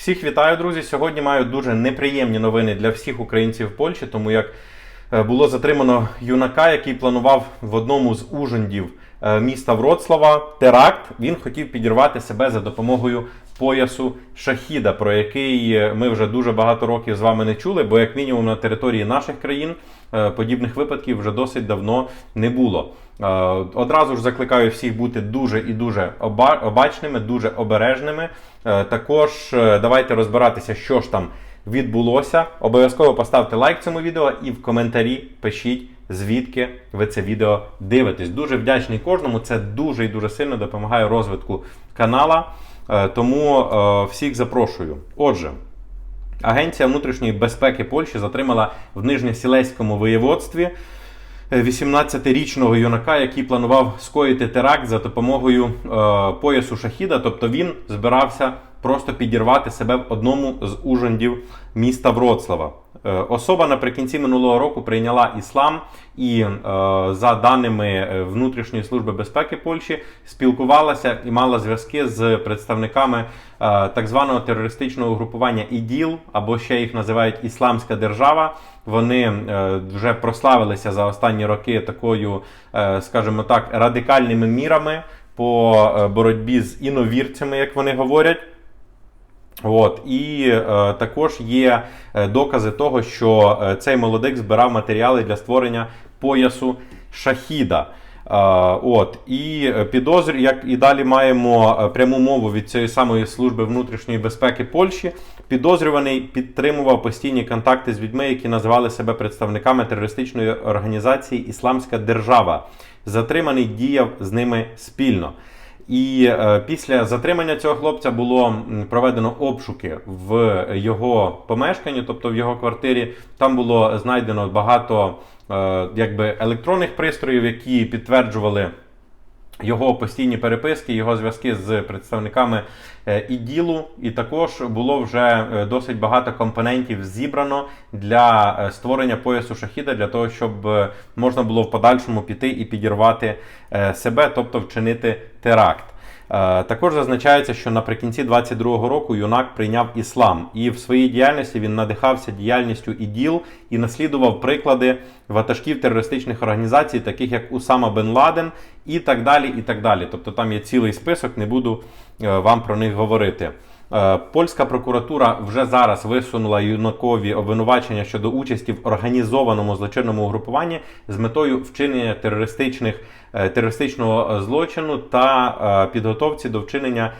Всіх вітаю, друзі. Сьогодні маю дуже неприємні новини для всіх українців в Польщі, тому як е, було затримано юнака, який планував в одному з ужиндів е, міста Вроцлава теракт. Він хотів підірвати себе за допомогою поясу шахіда, про який е, ми вже дуже багато років з вами не чули, бо як мінімум на території наших країн е, подібних випадків вже досить давно не було. Е, Одразу ж закликаю всіх бути дуже і дуже обачними, дуже обережними. Також давайте розбиратися, що ж там відбулося. Обов'язково поставте лайк цьому відео і в коментарі пишіть, звідки ви це відео дивитесь. Дуже вдячний кожному. Це дуже і дуже сильно допомагає розвитку канала. Е, Тому е, всіх запрошую. Отже. Агенція внутрішньої безпеки Польщі затримала в Нижньосілеському воєводстві 18-річного юнака, який планував скоїти теракт за допомогою е, поясу шахіда. Тобто він збирався просто підірвати себе в одному з ужандів міста Вроцлава. Е, Особа наприкінці минулого року прийняла іслам і, е, за даними е, внутрішньої служби безпеки Польщі, спілкувалася і мала зв'язки з представниками так званого терористичного угрупування ІДІЛ, або ще їх називають Ісламська держава. Вони вже прославилися за останні роки такою, скажімо так, радикальними мірами по боротьбі з іновірцями, як вони говорять. От і е, також є е, докази того, що е, цей молодик збирав матеріали для створення поясу шахіда. Е, от і е, підозр, як і далі маємо пряму мову від цієї самої служби внутрішньої безпеки Польщі. Підозрюваний підтримував постійні контакти з людьми, які називали себе представниками терористичної організації Ісламська держава. Затриманий діяв з ними спільно. І е, після затримання цього хлопця було проведено обшуки в його помешканні, тобто в його квартирі. Там було знайдено багато е, якби електронних пристроїв, які підтверджували його постійні переписки, його зв'язки з представниками і ділу, і також було вже е, досить багато компонентів зібрано для е, створення поясу шахіда, для того, щоб е, можна було в подальшому піти і підірвати е, себе, тобто вчинити теракт. Е, Також зазначається, що наприкінці 22-го року юнак прийняв іслам, і в своїй діяльності він надихався діяльністю іділ і наслідував приклади ватажків терористичних організацій, таких як Усама Бен Ладен, і так далі. і так далі. Тобто там є цілий список, не буду е, вам про них говорити. Е, Польська прокуратура вже зараз висунула юнакові обвинувачення щодо участі в організованому злочинному угрупуванні з метою вчинення терористичних е, терористичного злочину та е, підготовці до вчинення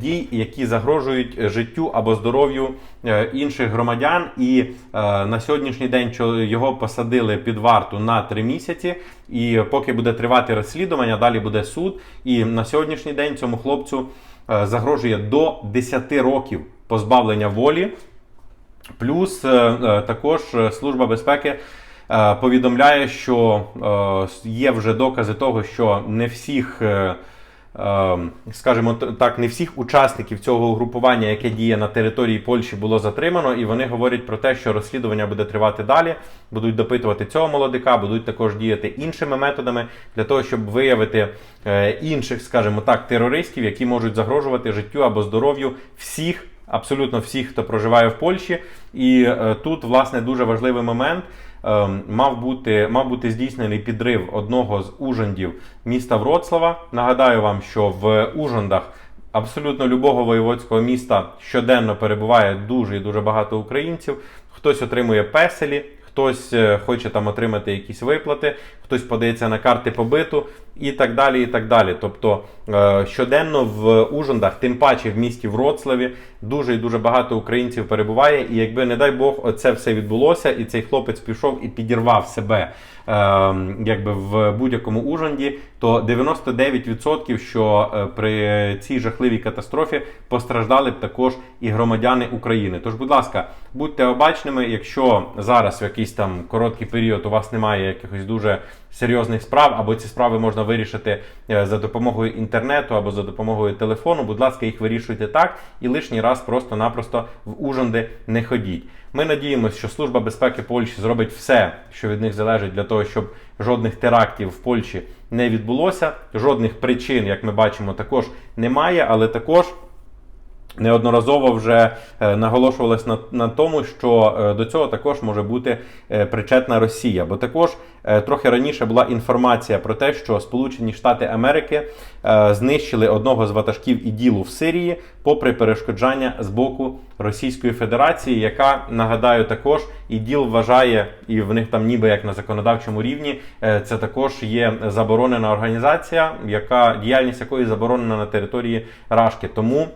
дій, які загрожують життю або здоров'ю інших громадян. І на сьогоднішній день його посадили під варту на три місяці. І поки буде тривати розслідування, далі буде суд. І на сьогоднішній день цьому хлопцю загрожує до 10 років позбавлення волі. Плюс е, е, також е, Служба безпеки е, повідомляє, що е, є вже докази того, що не всіх. Е, е, Скажімо так, не всіх учасників цього угрупування, яке діє на території Польщі, було затримано, і вони говорять про те, що розслідування буде тривати далі, будуть допитувати цього молодика, будуть також діяти іншими методами для того, щоб виявити е, інших, скажімо так, терористів, які можуть загрожувати життю або здоров'ю всіх абсолютно всіх, хто проживає в Польщі. І е, тут, власне, дуже важливий момент. Е, мав бути мав бути здійснений підрив одного з ужандів міста Вроцлава. Нагадаю вам, що в Ужандах абсолютно любого воєводського міста щоденно перебуває дуже і дуже багато українців. Хтось отримує песелі, хтось е, хоче там отримати якісь виплати, хтось подається на карти побиту і так далі. і так далі. Тобто е, щоденно в Ужандах, тим паче в місті Вроцлаві, дуже і дуже багато українців перебуває. І якби, не дай Бог, оце все відбулося, і цей хлопець пішов і підірвав себе якби в будь-якому Ужанді, то 99% що е, при цій жахливій катастрофі постраждали б також і громадяни України. Тож, будь ласка, будьте обачними, якщо зараз в якийсь там короткий період у вас немає якихось дуже серйозних справ, або ці справи можна вирішити е, за допомогою інтернету або за допомогою телефону. Будь ласка, їх вирішуйте так і лишній раз просто-напросто в Ужанди не ходіть. Ми надіємося, що Служба безпеки Польщі зробить все, що від них залежить, для того, щоб жодних терактів в Польщі не відбулося. Жодних причин, як ми бачимо, також немає, але також Неодноразово вже е, наголошувалось на, на тому, що е, до цього також може бути е, причетна Росія. Бо також трохи раніше була інформація про те, що Сполучені Штати Америки знищили одного з ватажків іділу в Сирії, попри перешкоджання з боку Російської Федерації, яка нагадаю також іділ вважає, і в них там ніби як на законодавчому рівні, це також є заборонена організація, яка діяльність якої заборонена на території Рашки. Тому.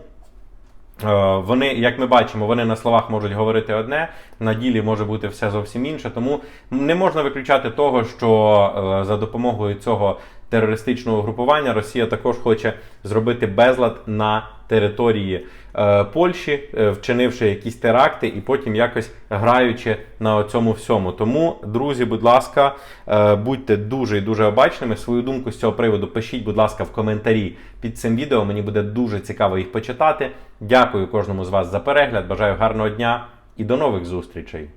Е, Вони, як ми бачимо, вони на словах можуть говорити одне, на ділі може бути все зовсім інше. Тому не можна виключати того, що е, за допомогою цього терористичного групування Росія також хоче зробити безлад на території е, Польщі, е, вчинивши якісь теракти і потім якось граючи на цьому всьому. Тому, друзі, будь ласка, е, будьте дуже і дуже обачними. Свою думку з цього приводу пишіть, будь ласка, в коментарі під цим відео. Мені буде дуже цікаво їх почитати. Дякую кожному з вас за перегляд. Бажаю гарного дня і до нових зустрічей.